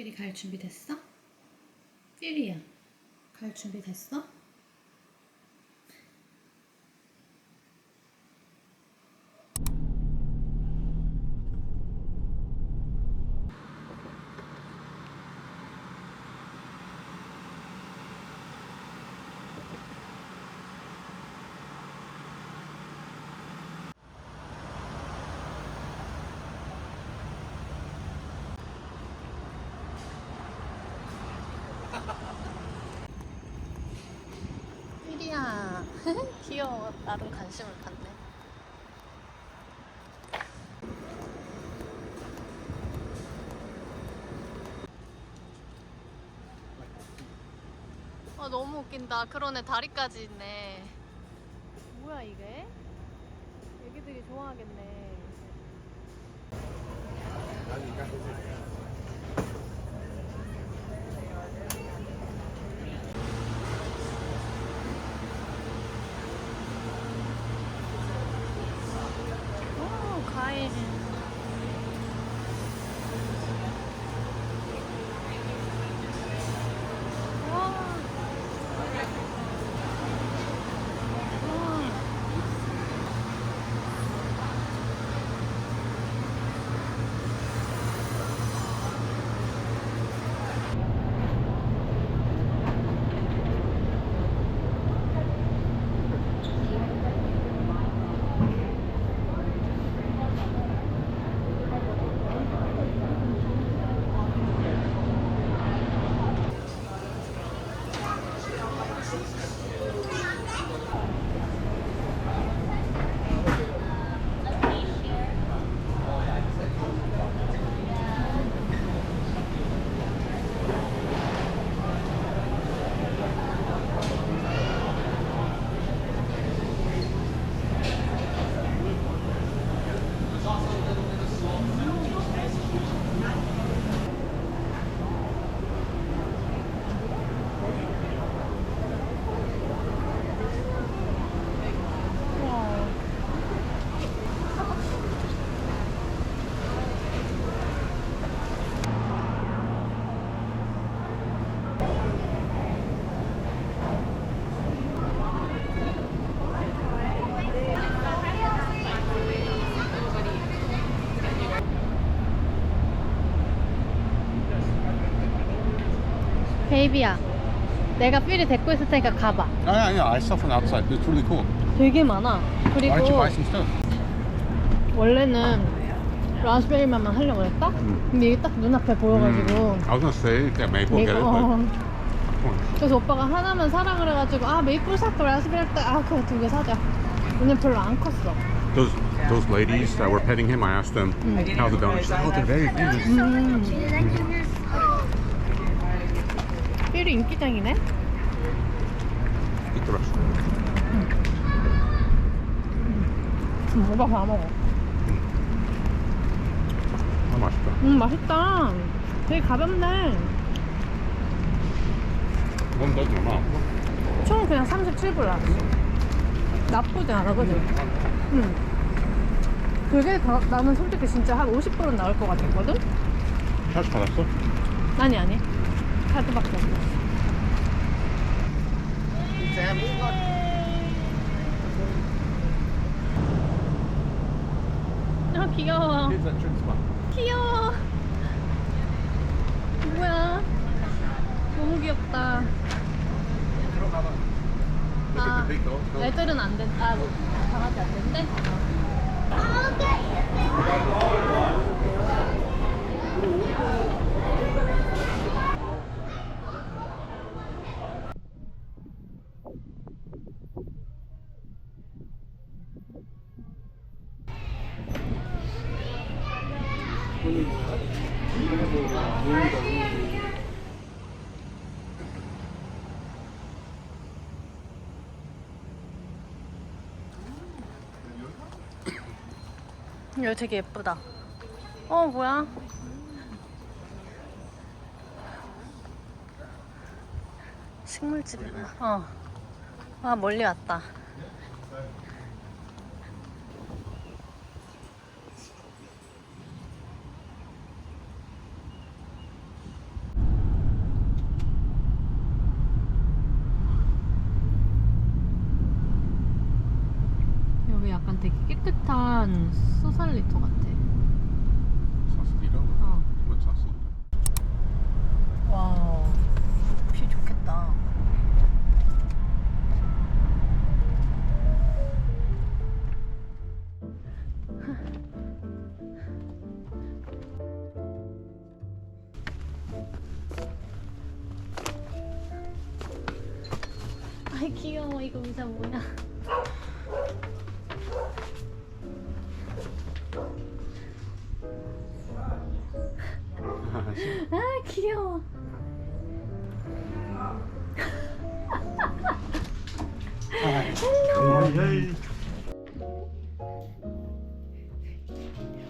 삐리 갈 준비 됐어? 삐리야 갈 준비 됐어? 삐리야 귀여워 나름 관심을 갖네. 아 너무 웃긴다. 그러네 다리까지 있네. 뭐야 이게? 애기들이 좋아하겠네 베이비야, 내가 삐리 데리고 있을 테니까 가봐. Oh yeah, yeah. I saw from outside. It's really cool. 되게 많아. Why don't you 그리고 buy some stuff? 원래는 라스베리 맛만 하려고 했다? 음. 근데 이게 딱 눈앞에 보여가지고 I was gonna say that maple get it, 이거 but 그래서 오빠가 하나만 사라 그래가지고 아 메이플 사고 라스베리 딱아 그래 두개 사자 오늘 별로 안 컸어 those those ladies that were petting him, I asked them how the donuts. She said, Oh, they're very good. 음 삐리 인기쟁이네 Eat the rest. 음, 오빠 다 먹어 아 맛있다. 음 맛있다 되게 가볍네 이건 더 얼마? 총 그냥 37불 나왔어 나쁘지 않아 그지? 응 그게 더, 나는 솔직히 진짜 한 50불은 나올 것 같았거든? 샷 받았어? 아니 아니 카드밖에 없어 아 귀여워. 귀여워. 뭐야? 너무 귀엽다. 아 애들은 안 된다 아, 뭐, 강아지 안 된대? 이 거 되게 예쁘다. 어, 뭐야? 식물집이구나. 어. 아, 멀리 왔다.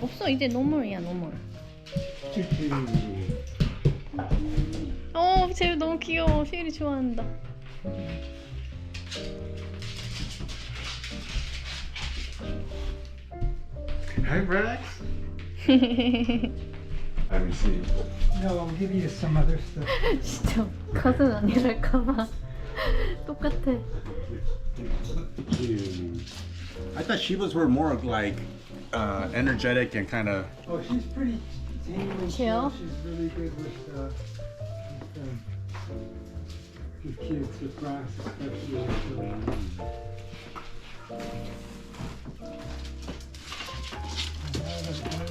없어 이제 노멀이야 노멀. 어, 쟤 너무 귀여워. 쉐일이 좋아한다. Hi, Rex. Let me see. No, I'll give you some other stuff. 진짜 가슴 아니랄까봐 똑같아. I thought Shivas were more like uh, energetic and kind of. Oh, she's pretty tame and Chill? chill. She's really good with, uh, with, um, with kids, with brass especially. So,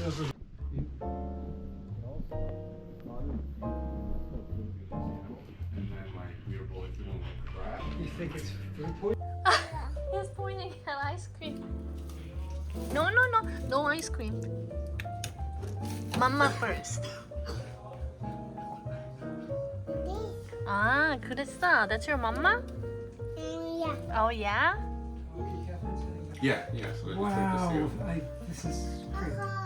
And crap. You think it's food poisoning? He's pointing at ice cream. No, no, no, no ice cream. Mama first. 아, 그랬어. That's your mama? Oh yeah. Okay, Catherine's setting up. Yeah, yeah. So it's like Wow, the seal. I, this is great.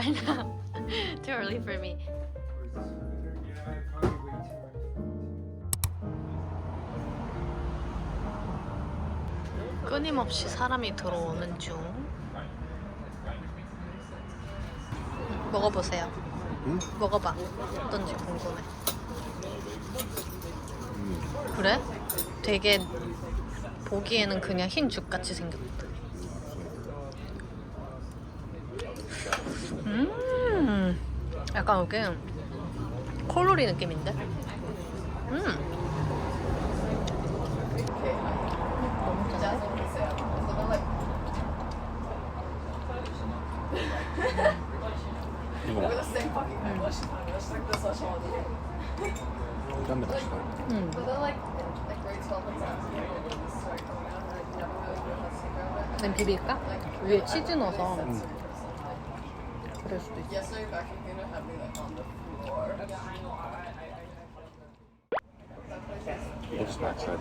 Right now. Too early for me. 끊임없이 사람이 들어오는 중. 먹어보세요. 먹어봐. 어떤지 궁금해. 그래? 되게 보기에는 그냥 흰 죽같이 생겼다. 약간 이게 콜로리 느낌인데? 음. 이거 먹어. 짠데 맛있다. 음. 난 비빌까? 위에 치즈 넣어서 그럴 수도 있어. It's not sad.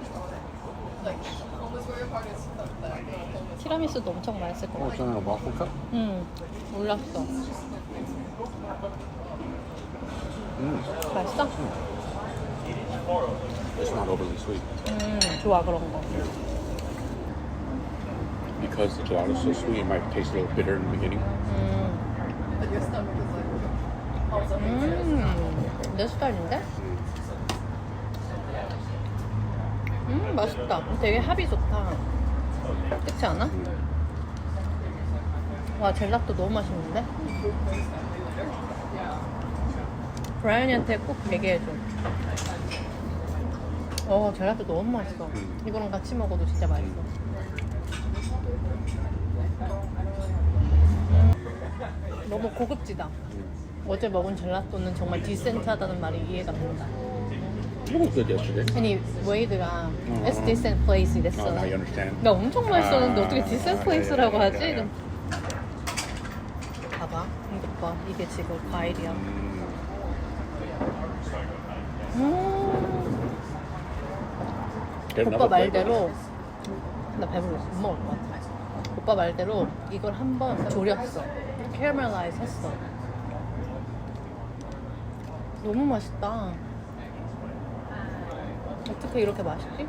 티라미수도 엄청 맛있을 것 Oh, 같아. a waffle cup? 응, 몰랐어. Mm. 맛있어? It's not overly sweet. 음, 좋아 그런 거. Because the gelato is so sweet, it might taste a little bitter in the beginning. 음, 음, 내 스타일인데? 음, 맛있다. 되게 합이 좋다. 그렇지 않아? 와, 젤라또 너무 맛있는데? 브라이언이한테 꼭 얘기해줘. 어, 젤라또 너무 맛있어. 이거랑 같이 먹어도 진짜 맛있어. 너무 고급지다. 어제 먹은 젤라또는 정말 디센트하다는 말이 이해가 된다. It good yesterday. 아니 웨이드가 It's decent place 이랬어. Oh, now you understand. 나 엄청 맛있었는데 아, 어떻게 decent 아, place라고 예, 하지? 예, 예. 이건- 봐봐, 이것 봐. 이게 지금 과일이야. 음, Get 오빠 another plate. 말대로 나 배불러 못 먹을 것 같아. 오빠 말대로 이걸 한번 졸였어. 캐러멜라이즈 했어. 너무 맛있다. 어떻게 이렇게 맛있지?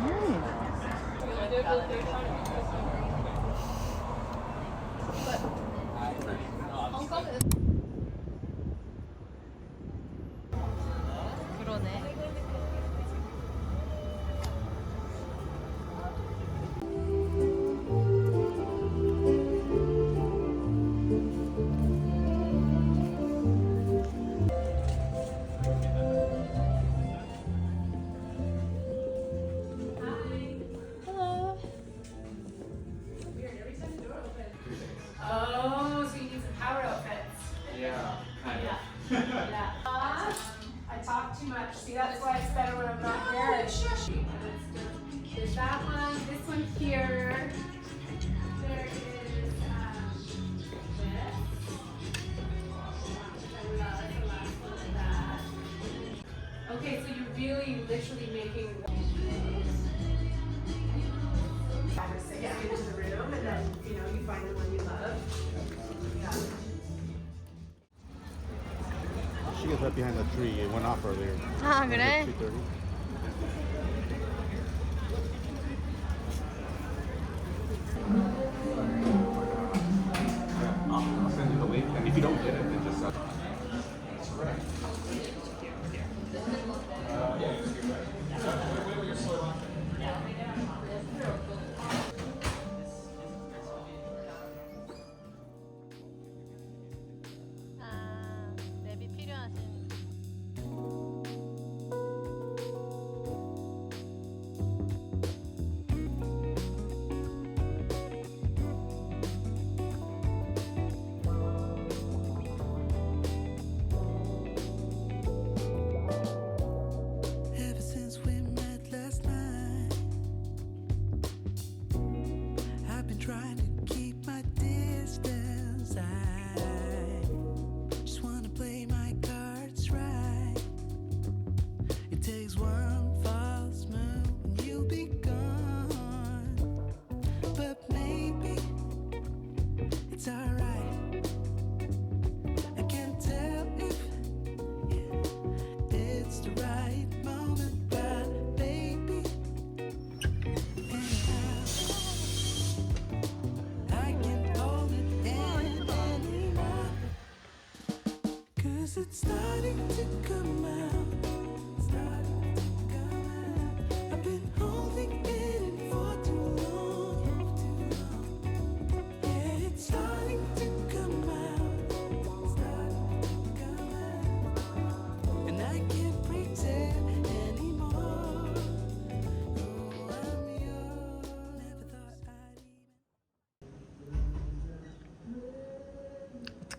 음. She gets up behind the tree. It went off earlier. Ah, good. 2:30.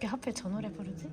어떻게 하필 저 노래 부르지?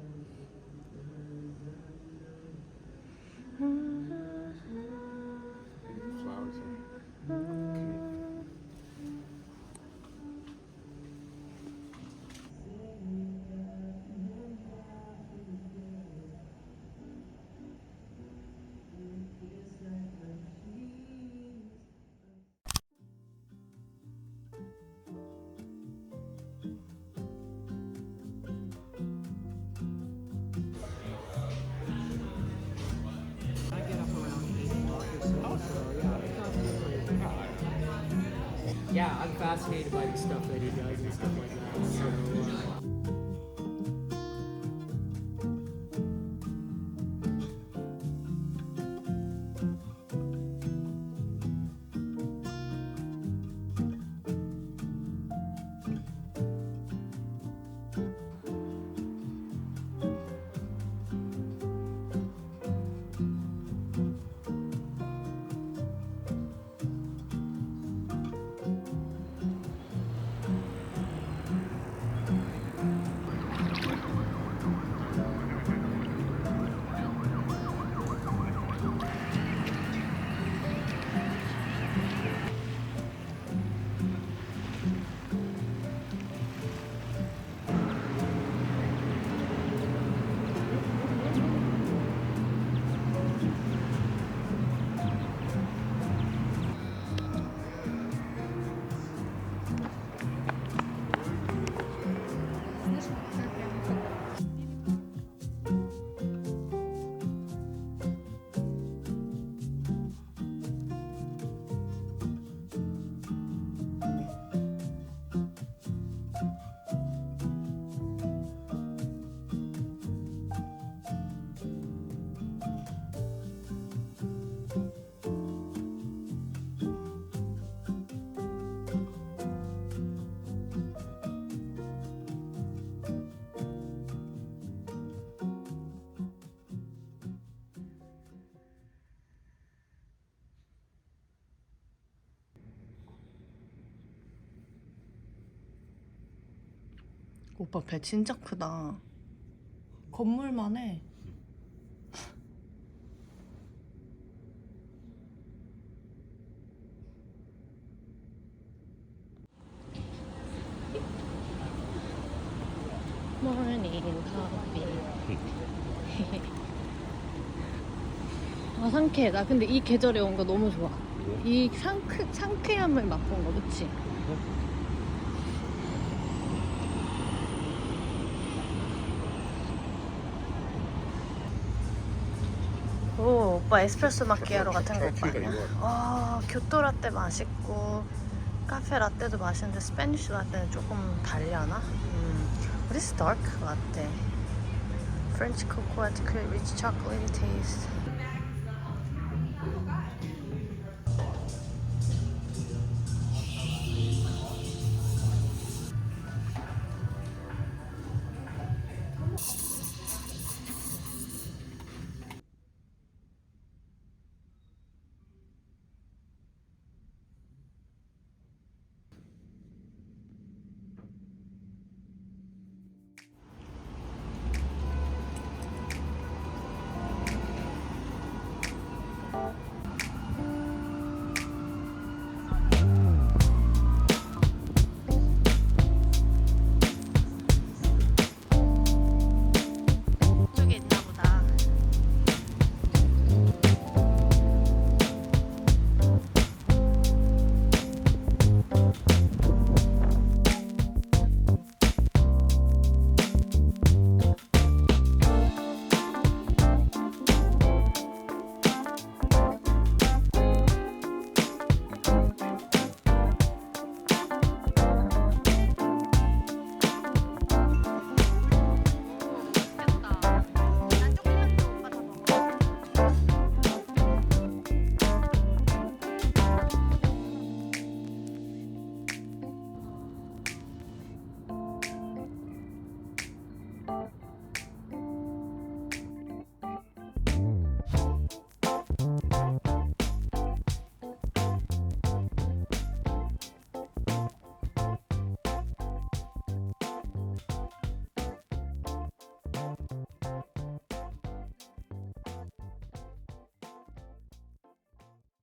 Fascinated by the stuff that he does and stuff like that. So. 오빠 배 진짜 크다. 건물만 해. 아 상쾌해. 나 근데 이 계절에 온 거 너무 좋아. 이 상쾌, 상쾌함을 맛본 거, 그치? 오빠 에스프레소 마키아로 같은 거 오빠 아니야? 아 교토 라떼 맛있고 카페 라떼도 맛있는데 스페니쉬 라떼는 조금 달려나? 음. What is dark latte? French cocoa create rich chocolatey taste.